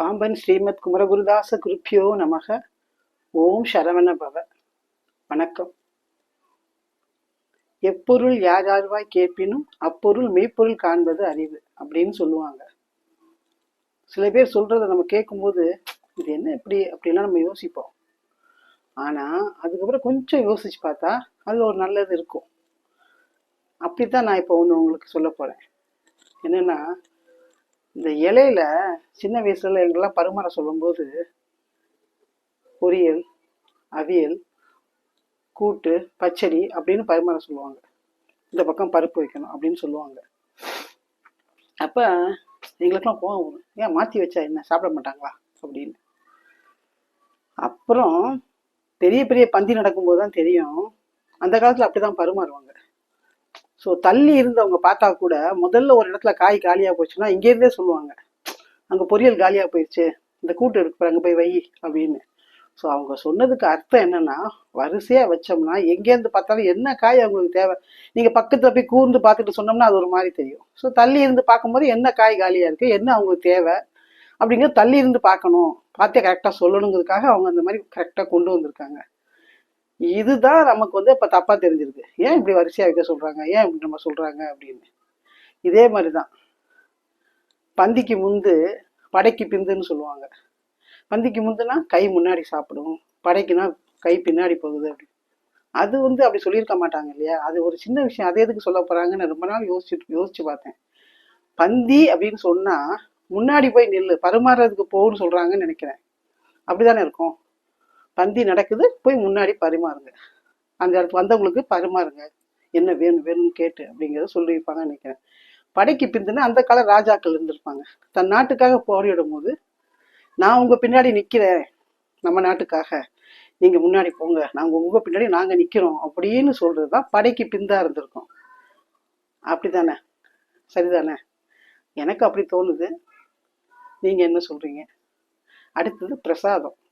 பாம்பன் ஸ்ரீமத் குமரகுருதாச குருப்பியோ நமக. ஓம் சரவண பவ. வணக்கம். எப்பொருள் யார் யார்வாய் கேட்பினும் அப்பொருள் மெய்ப்பொருள் காண்பது அறிவு அப்படின்னு சொல்லுவாங்க. சில பேர் சொல்றத நம்ம கேட்கும்போது இது என்ன இப்படி அப்படிலாம் நம்ம யோசிப்போம். ஆனா அதுக்கப்புறம் கொஞ்சம் யோசிச்சு பார்த்தா அதுல ஒரு நல்லது இருக்கும். அப்படித்தான் நான் இப்போ ஒன்று உங்களுக்கு சொல்ல போறேன். என்னன்னா இந்த இலையில சின்ன வயசுல எங்கெல்லாம் பருமாற சொல்லும்போது பொரியல் அவியல் கூட்டு பச்சடி அப்படின்னு பரிமாற சொல்லுவாங்க. இந்த பக்கம் பருப்பு வைக்கணும் அப்படின்னு சொல்லுவாங்க. அப்ப எங்களுக்கெல்லாம் கோவம் வரும். ஏன் மாத்தி வச்சா என்ன? சாப்பிட மாட்டாங்களா? அப்படின்னு. அப்புறம் பெரிய பெரிய பந்தி நடக்கும்போது தான் தெரியும். அந்த காலத்துல அப்படிதான் பரிமாறுவாங்க. ஸோ தள்ளி இருந்தவங்க பார்த்தா கூட முதல்ல ஒரு இடத்துல காய் காலியாக போச்சுன்னா இங்கேருந்தே சொல்லுவாங்க. அங்கே பொரியல் காலியாக போயிடுச்சு இந்த கூட்டு எடுக்கிற அங்கே போய் வை அப்படின்னு. ஸோ அவங்க சொன்னதுக்கு அர்த்தம் என்னன்னா வரிசையாக வச்சோம்னா எங்கேருந்து பார்த்தாலும் என்ன காய் அவங்களுக்கு தேவை? நீங்கள் பக்கத்தில் போய் கூர்ந்து பார்த்துட்டு சொன்னோம்னா அது ஒரு மாதிரி தெரியும். ஸோ தள்ளி இருந்து பார்க்கும்போது என்ன காய் காலியாக இருக்குது என்ன அவங்களுக்கு தேவை அப்படிங்கிறது தள்ளி இருந்து பார்க்கணும். பார்த்தே கரெக்டாக சொல்லணுங்கிறதுக்காக அவங்க அந்த மாதிரி கரெக்டாக கொண்டு வந்திருக்காங்க. இதுதான் நமக்கு வந்து இப்போ தப்பாக தெரிஞ்சிருக்கு. ஏன் இப்படி வரிசையாக வைக்க சொல்கிறாங்க ஏன் இப்படி நம்ம சொல்கிறாங்க அப்படின்னு. இதே மாதிரி தான் பந்திக்கு முந்து படைக்கு பிந்துன்னு சொல்லுவாங்க. பந்திக்கு முந்துனா கை முன்னாடி சாப்பிடும். படைக்குனா கை பின்னாடி போகுது அப்படி. அது வந்து அப்படி சொல்லியிருக்க மாட்டாங்க இல்லையா? அது ஒரு சின்ன விஷயம். அதை எதுக்கு சொல்ல போறாங்கன்னு ரொம்ப நாள் யோசிச்சு யோசிச்சு பார்த்தேன். பந்தி அப்படின்னு சொன்னா முன்னாடி போய் நில்லு. பரிமாறுறதுக்கு போகணும்னு சொல்றாங்கன்னு நினைக்கிறேன். அப்படிதானே இருக்கும்? பந்தி நடக்குது போய் முன்னாடி பரிமாறுங்க. அந்த இடத்துக்கு வந்தவங்களுக்கு பரிமாறுங்க. என்ன வேணும் வேணும்னு கேட்டு அப்படிங்கிறத சொல்லியிருப்பாங்க நினைக்கிறேன். படைக்கு பிந்துன்னா அந்த கால ராஜாக்கள் இருந்திருப்பாங்க. தன் நாட்டுக்காக போரிடும் போது நான் உங்க பின்னாடி நிக்கிறேன் நம்ம நாட்டுக்காக. நீங்க முன்னாடி போங்க. நாங்க உங்க பின்னாடி நாங்க நிக்கிறோம் அப்படின்னு சொல்றதுதான் படைக்கு பிந்தா இருந்திருக்கும். அப்படிதானே சரிதானே? எனக்கு அப்படி தோணுது. நீங்க என்ன சொல்றீங்க? அடுத்தது பிரசாதம்.